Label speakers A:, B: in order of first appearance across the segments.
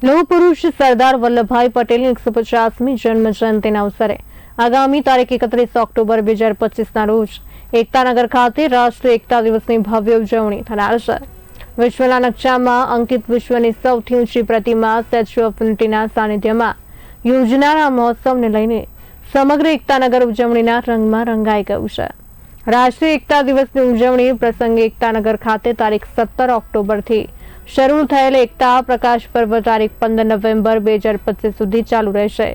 A: લોહ પુરુષ સરદાર વલ્લભભાઈ પટેલની એકસો પચાસમી જન્મ જયંતિના અવસરે આગામી તારીખ એકત્રીસ ઓક્ટોબર બે હજાર પચીસના રોજ એકતાનગર ખાતે રાષ્ટ્રીય એકતા દિવસની ભવ્ય ઉજવણી થનાર છે. વિશ્વના નકશામાં અંકિત વિશ્વની સૌથી ઊંચી પ્રતિમા સ્ટેચ્યુ ઓફ યુનિટીના સાનિધ્યમાં યોજનારા મહોત્સવને લઈને સમગ્ર એકતાનગર ઉજવણીના રંગમાં રંગાઈ ગયું છે. રાષ્ટ્રીય એકતા દિવસની ઉજવણી પ્રસંગે એકતાનગર ખાતે તારીખ સત્તર ઓક્ટોબરથી શરૂ થયેલ એકતા, પ્રકાશ પર્વ તારીખ પંદર નવેમ્બર બે હજાર પચીસ સુધી ચાલુ રહેશે.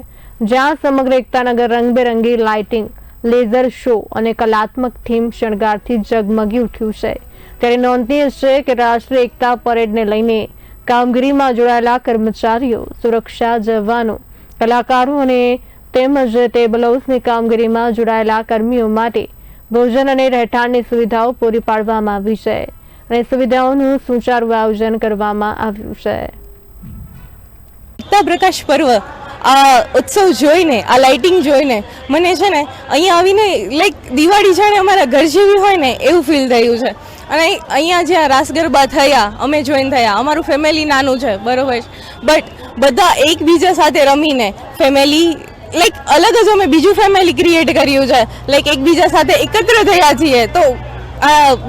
A: જ્યાં સમગ્ર એકતાનગર રંગબેરંગી લાઇટિંગ લેઝર શો અને કલાત્મક થીમ શણગારથી જગમગી ઉઠ્યું છે. ત્યારે નોંધનીય છે કે રાષ્ટ્રીય એકતા પરેડને લઈને કામગીરીમાં જોડાયેલા કર્મચારીઓ, સુરક્ષા જવાનો, કલાકારો અને તેમજ ટેબલ હાઉસની કામગીરીમાં જોડાયેલા કર્મીઓ માટે ભોજન અને રહેઠાણની સુવિધાઓ પૂરી પાડવામાં આવી છે. અને સુવિધાઓનું સુચારુ આયોજન કરવામાં આવ્યું છે.
B: પ્રકાશ પર્વ, આ ઉત્સવ જોઈને, આ લાઇટિંગ જોઈને મને છે ને અહીંયા આવીને લાઈક દિવાળી જાણે અમારા ઘર જેવી હોય ને એવું ફીલ થયું છે. અને અહીંયા જ્યાં રાસ ગરબા થયા, અમે જોઈન થયા, અમારું ફેમિલી નાનું છે, બરોબર બટ બધા એકબીજા સાથે રમીને ફેમિલી લાઈક અલગ જ અમે બીજું ફેમિલી ક્રિએટ કર્યું છે. લાઈક એકબીજા સાથે એકત્ર થયા છીએ, તો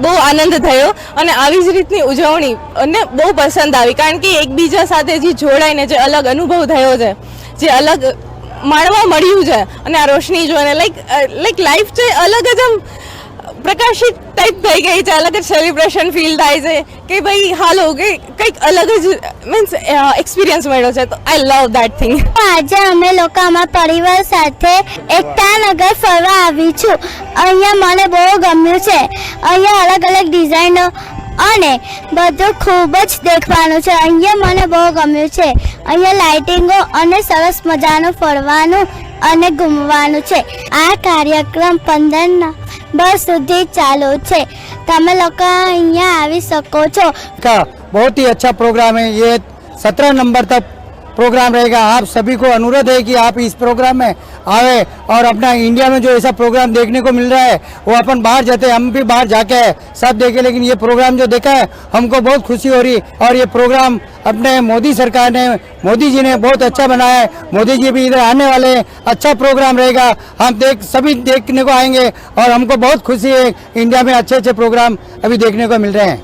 B: બહુ આનંદ થયો અને આવી જ રીતની ઉજવણી અને બહુ પસંદ આવી. કારણ કે એકબીજા સાથે જે જોડાઈને જે અલગ અનુભવ થયો છે, જે અલગ માણવા મળ્યું છે અને આ રોશની જોઈને લાઈક લાઈક લાઈફ છે અલગ જ આમ પ્રકાશિત ટાઈપ થઈ ગઈ છે. અલગ જ સેલિબ્રેશન ફીલ થાય છે. કે ભાઈ, હાલો, કે કંઈક અલગ જ મીન્સ એક્સપિરિયન્સ મળ્યો છે. તો આઈ લવ દેટ થિંગ
C: આજે અમે લોકો અમારા પરિવાર સાથે એકતાનગર ફરવા આવી છું. અહીંયા મને બહુ ગમ્યું છે. અહીંયા અલગ અલગ ડિઝાઇનો અને બધું ખૂબ જ દેખવાનું છે. અહીંયા મને બહુ ગમ્યું છે. અહીંયા લાઇટિંગો અને સરસ મજાનું ફરવાનું અને ઘૂમવાનું છે આ કાર્યક્રમ પંદર નવેમ્બર સુધી ચાલુ છે તમે લોકો અહીંયા આવી શકો છો
D: का बहुत ही अच्छा प्रोग्राम है ये सत्रह नंबर तक प्रोग्राम रहेगा। आप सभी को अनुरोध है कि आप इस प्रोग्राम में आए और अपना इंडिया में जो ऐसा प्रोग्राम देखने को मिल रहा है, वो अपन बाहर जाते हैं। हम भी बाहर जाके सब देखे, लेकिन ये प्रोग्राम जो देखा है, हमको बहुत खुशी हो रही और ये प्रोग्राम अपने मोदी सरकार ने, मोदी जी ने बहुत अच्छा बनाया है। मोदी जी भी इधर आने वाले हैं। अच्छा प्रोग्राम रहेगा। हम देख, सभी देखने को आएँगे और हमको बहुत खुशी है, इंडिया में अच्छे अच्छे प्रोग्राम अभी देखने को मिल रहे हैं।